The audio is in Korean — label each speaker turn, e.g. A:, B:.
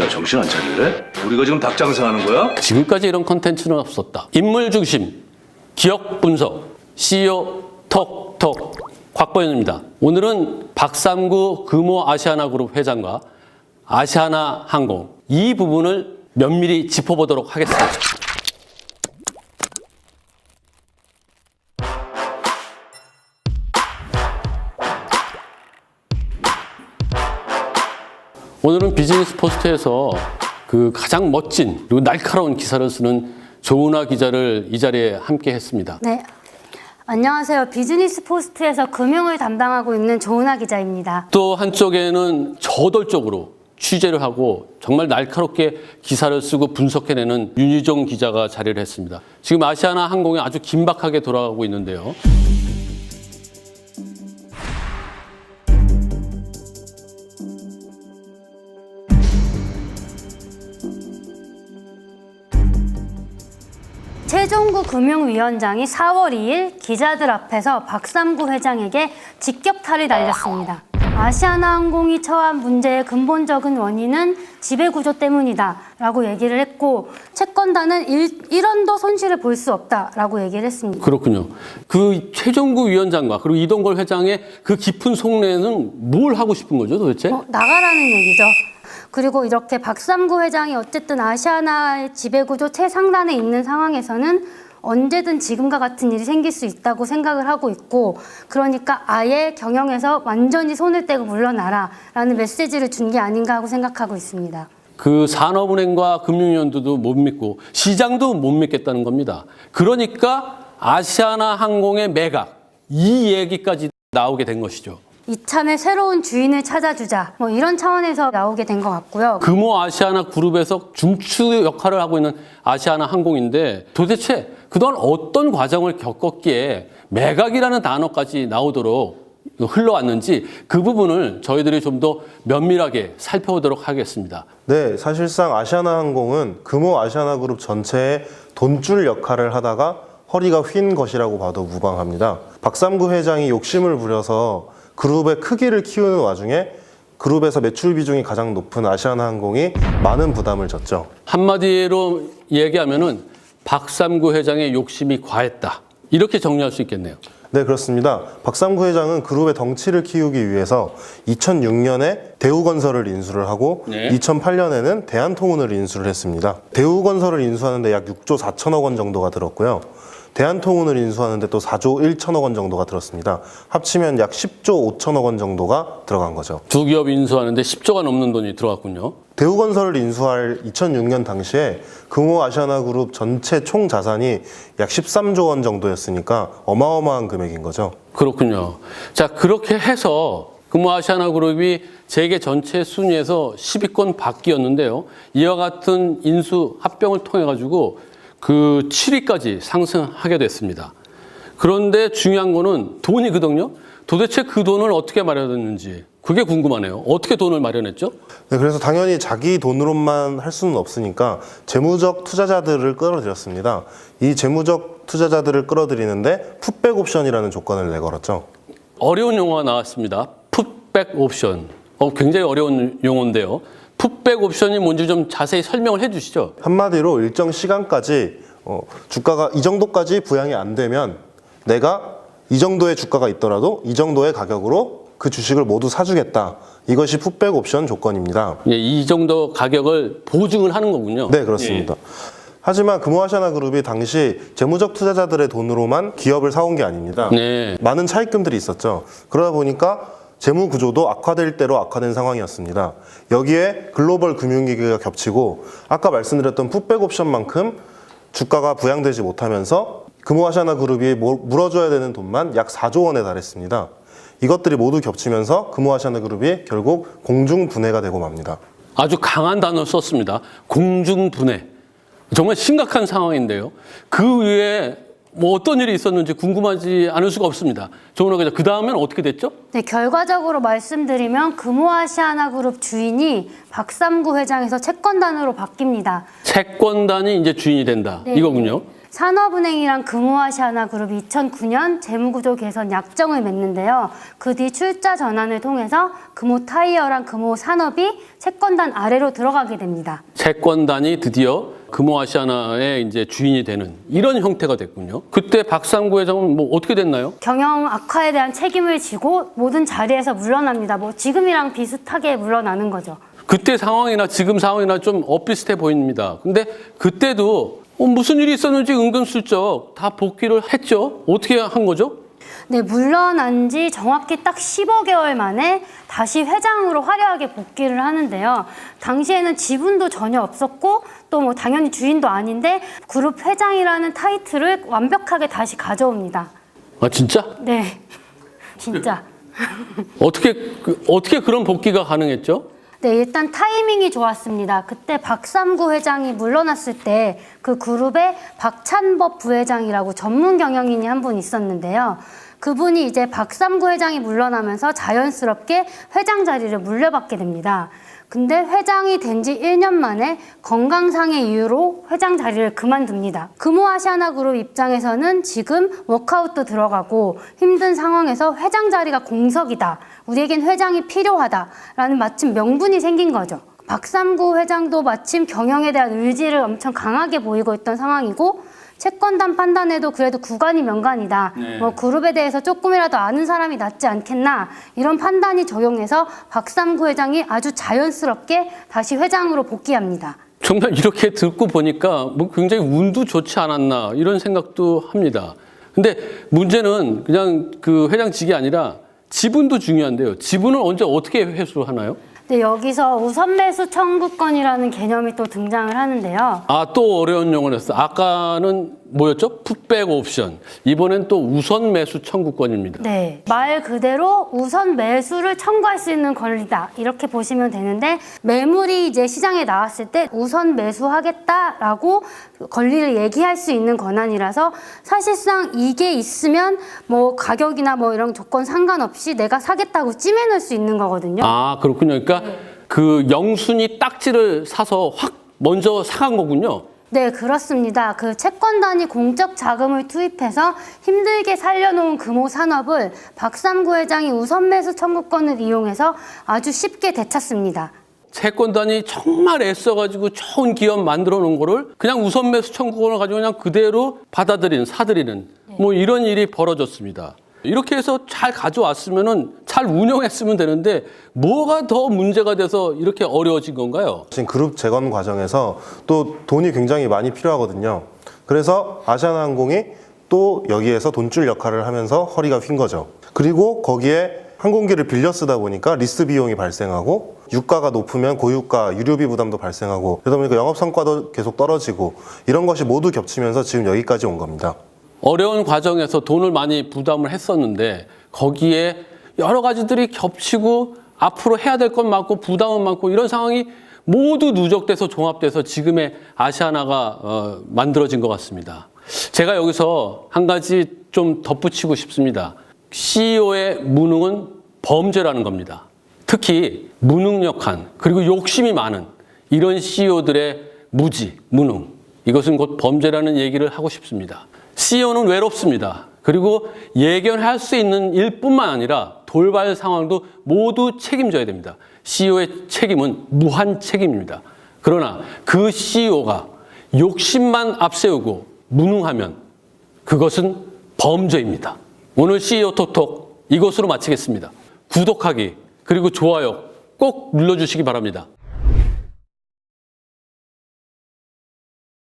A: 야 정신 안 차릴래? 우리가 지금 닭 장사하는 거야?
B: 지금까지 이런 컨텐츠는 없었다. 인물 중심, 기억 분석, CEO 톡톡 곽보현입니다. 오늘은 박삼구 금호 아시아나그룹 회장과 아시아나 항공 이 부분을 면밀히 짚어보도록 하겠습니다. 오늘은 비즈니스 포스트에서 그 가장 멋진 그리고 날카로운 기사를 쓰는 조은아 기자를 이 자리에 함께 했습니다.
C: 네. 안녕하세요. 비즈니스 포스트에서 금융을 담당하고 있는 조은아 기자입니다.
B: 또 한쪽에는 저돌적으로 취재를 하고 정말 날카롭게 기사를 쓰고 분석해내는 윤희종 기자가 자리를 했습니다. 지금 아시아나 항공이 아주 긴박하게 돌아가고 있는데요.
C: 최종구 금융위원장이 4월 2일 기자들 앞에서 박삼구 회장에게 직격탄을 날렸습니다. 아시아나항공이 처한 문제의 근본적인 원인은 지배구조 때문이다 라고 얘기를 했고 채권단은 1, 1원도 손실을 볼 수 없다 라고 얘기를 했습니다.
B: 그렇군요. 그 최종구 위원장과 그리고 이동걸 회장의 그 깊은 속내는 뭘 하고 싶은 거죠 도대체?
C: 어, 나가라는 얘기죠. 그리고 이렇게 박삼구 회장이 어쨌든 아시아나의 지배구조 최상단에 있는 상황에서는 언제든 지금과 같은 일이 생길 수 있다고 생각을 하고 있고 그러니까 아예 경영에서 완전히 손을 떼고 물러나라 라는 메시지를 준 게 아닌가 하고 생각하고 있습니다.
B: 그 산업은행과 금융위원들도 못 믿고 시장도 못 믿겠다는 겁니다. 그러니까 아시아나 항공의 매각 이 얘기까지 나오게 된 것이죠.
C: 이참에 새로운 주인을 찾아주자 뭐 이런 차원에서 나오게 된 것 같고요.
B: 금호 아시아나 그룹에서 중추 역할을 하고 있는 아시아나 항공인데 도대체 그동안 어떤 과정을 겪었기에 매각이라는 단어까지 나오도록 흘러왔는지 그 부분을 저희들이 좀 더 면밀하게 살펴보도록 하겠습니다.
D: 네, 사실상 아시아나 항공은 금호 아시아나 그룹 전체의 돈줄 역할을 하다가 허리가 휜 것이라고 봐도 무방합니다. 박삼구 회장이 욕심을 부려서 그룹의 크기를 키우는 와중에 그룹에서 매출 비중이 가장 높은 아시아나항공이 많은 부담을 졌죠.
B: 한마디로 얘기하면은 박삼구 회장의 욕심이 과했다. 이렇게 정리할 수 있겠네요.
D: 네, 그렇습니다. 박삼구 회장은 그룹의 덩치를 키우기 위해서 2006년에 대우건설을 인수를 하고
B: 네.
D: 2008년에는 대한통운을 인수를 했습니다. 대우건설을 인수하는데 약 6조 4천억 원 정도가 들었고요. 대한통운을 인수하는데 또 4조 1천억 원 정도가 들었습니다. 합치면 약 10조 5천억 원 정도가 들어간 거죠.
B: 두 기업 인수하는데 10조가 넘는 돈이 들어갔군요.
D: 대우건설을 인수할 2006년 당시에 금호 아시아나그룹 전체 총 자산이 약 13조 원 정도였으니까 어마어마한 금액인 거죠.
B: 그렇군요. 자, 그렇게 해서 금호 아시아나 그룹이 세계 전체 순위에서 10위권 밖이었는데요. 이와 같은 인수 합병을 통해 가지고 그 7위까지 상승하게 됐습니다. 그런데 중요한 거는 돈이거든요. 도대체 그 돈을 어떻게 마련했는지 그게 궁금하네요. 어떻게 돈을 마련했죠?
D: 네, 그래서 당연히 자기 돈으로만 할 수는 없으니까 재무적 투자자들을 끌어들였습니다. 이 재무적 투자자들을 끌어들이는데 풋백 옵션이라는 조건을 내걸었죠.
B: 어려운 용어가 나왔습니다. 풋백 옵션. 어, 굉장히 어려운 용어인데요. 풋백 옵션이 뭔지 좀 자세히 설명을 해 주시죠.
D: 한마디로 일정 시간까지 어, 주가가 이 정도까지 부양이 안 되면 내가 이 정도의 주가가 있더라도 이 정도의 가격으로 그 주식을 모두 사주겠다. 이것이 풋백 옵션 조건입니다.
B: 예, 이 정도 가격을 보증을 하는 거군요.
D: 네, 그렇습니다. 하지만 금호아시아나 그룹이 당시 재무적 투자자들의 돈으로만 기업을 사온 게 아닙니다.
B: 네.
D: 많은 차입금들이 있었죠. 그러다 보니까 재무 구조도 악화될 대로 악화된 상황이었습니다. 여기에 글로벌 금융위기가 겹치고 아까 말씀드렸던 풋백 옵션만큼 주가가 부양되지 못하면서 금호아시아나 그룹이 모- 물어줘야 되는 돈만 약 4조 원에 달했습니다. 이것들이 모두 겹치면서 금호아시아나 그룹이 결국 공중분해가 되고 맙니다.
B: 아주 강한 단어를 썼습니다. 공중분해. 정말 심각한 상황인데요. 그 위에 뭐 어떤 일이 있었는지 궁금하지 않을 수가 없습니다. 조은하 기자, 그 다음엔 어떻게 됐죠?
C: 네, 결과적으로 말씀드리면 금호아시아나그룹 주인이 박삼구 회장에서 채권단으로 바뀝니다.
B: 채권단이 이제 주인이 된다.
C: 네.
B: 이거군요.
C: 산업은행이랑 금호아시아나그룹이 2009년 재무구조 개선 약정을 맺는데요. 그 뒤 출자 전환을 통해서 금호타이어랑 금호산업이 채권단 아래로 들어가게 됩니다.
B: 채권단이 드디어 금호아시아나의 이제 주인이 되는 이런 형태가 됐군요. 그때 박상구 회장은 뭐 어떻게 됐나요?
C: 경영 악화에 대한 책임을 지고 모든 자리에서 물러납니다. 뭐 지금이랑 비슷하게 물러나는 거죠.
B: 그때 상황이나 지금 상황이나 좀 엇비슷해 보입니다. 근데 그때도 어, 무슨 일이 있었는지 은근슬쩍 다 복귀를 했죠. 어떻게 한 거죠?
C: 네, 물러난 지 정확히 딱 15개월 만에 다시 회장으로 화려하게 복귀를 하는데요. 당시에는 지분도 전혀 없었고 또 뭐 당연히 주인도 아닌데 그룹 회장이라는 타이틀을 완벽하게 다시 가져옵니다.
B: 아 진짜?
C: 네. 진짜.
B: 어떻게 그, 어떻게 그런 복귀가 가능했죠?
C: 네, 일단 타이밍이 좋았습니다. 그때 박삼구 회장이 물러났을 때 그 그룹에 박찬법 부회장이라고 전문 경영인이 한 분 있었는데요. 그분이 이제 박삼구 회장이 물러나면서 자연스럽게 회장 자리를 물려받게 됩니다. 근데 회장이 된 지 1년 만에 건강상의 이유로 회장 자리를 그만둡니다. 금호아시아나 그룹 입장에서는 지금 워크아웃도 들어가고 힘든 상황에서 회장 자리가 공석이다. 우리에겐 회장이 필요하다라는 마침 명분이 생긴 거죠. 박삼구 회장도 마침 경영에 대한 의지를 엄청 강하게 보이고 있던 상황이고 채권단 판단에도 그래도 구간이 명간이다. 뭐 그룹에 대해서 조금이라도 아는 사람이 낫지 않겠나 이런 판단이 적용해서 박삼구 회장이 아주 자연스럽게 다시 회장으로 복귀합니다.
B: 정말 이렇게 듣고 보니까 뭐 굉장히 운도 좋지 않았나 이런 생각도 합니다. 근데 문제는 그냥 그 회장직이 아니라 지분도 중요한데요. 지분을 언제 어떻게 회수를 하나요?
C: 네, 여기서 우선 매수 청구권이라는 개념이 또 등장을 하는데요.
B: 아, 또 어려운 용어를 했어. 아까는 뭐였죠? 풋백 옵션. 이번엔 또 우선 매수 청구권입니다.
C: 네. 말 그대로 우선 매수를 청구할 수 있는 권리다. 이렇게 보시면 되는데 매물이 이제 시장에 나왔을 때 우선 매수하겠다라고 권리를 얘기할 수 있는 권한이라서 사실상 이게 있으면 뭐 가격이나 뭐 이런 조건 상관없이 내가 사겠다고 찜해놓을 수 있는 거거든요.
B: 아, 그렇군요. 그러니까 그 영순이 딱지를 사서 확 먼저 사간 거군요.
C: 네, 그렇습니다. 그 채권단이 공적 자금을 투입해서 힘들게 살려놓은 금호 산업을 박삼구 회장이 우선 매수 청구권을 이용해서 아주 쉽게 되찾습니다.
B: 채권단이 정말 애써가지고 좋은 기업 만들어 놓은 거를 그냥 우선 매수 청구권을 가지고 그냥 그대로 받아들이는, 사들이는 뭐 이런 일이 벌어졌습니다. 이렇게 해서 잘 가져왔으면은 잘 운영했으면 되는데 뭐가 더 문제가 돼서 이렇게 어려워진 건가요?
D: 지금 그룹 재건 과정에서 또 돈이 굉장히 많이 필요하거든요. 그래서 아시아나항공이 또 여기에서 돈줄 역할을 하면서 허리가 휜 거죠. 그리고 거기에 항공기를 빌려 쓰다 보니까 리스 비용이 발생하고 유가가 높으면 고유가 유류비 부담도 발생하고 그러다 보니까 영업 성과도 계속 떨어지고 이런 것이 모두 겹치면서 지금 여기까지 온 겁니다.
B: 어려운 과정에서 돈을 많이 부담을 했었는데 거기에 여러 가지들이 겹치고 앞으로 해야 될 건 많고 부담은 많고 이런 상황이 모두 누적돼서 종합돼서 지금의 아시아나가 어, 만들어진 것 같습니다. 제가 여기서 한 가지 좀 덧붙이고 싶습니다. CEO의 무능은 범죄라는 겁니다. 특히 무능력한 그리고 욕심이 많은 이런 CEO들의 무지, 무능 이것은 곧 범죄라는 얘기를 하고 싶습니다. CEO는 외롭습니다. 그리고 예견할 수 있는 일뿐만 아니라 돌발 상황도 모두 책임져야 됩니다. CEO의 책임은 무한 책임입니다. 그러나 그 CEO가 욕심만 앞세우고 무능하면 그것은 범죄입니다. 오늘 CEO 톡톡 이것으로 마치겠습니다. 구독하기 그리고 좋아요 꼭 눌러주시기 바랍니다.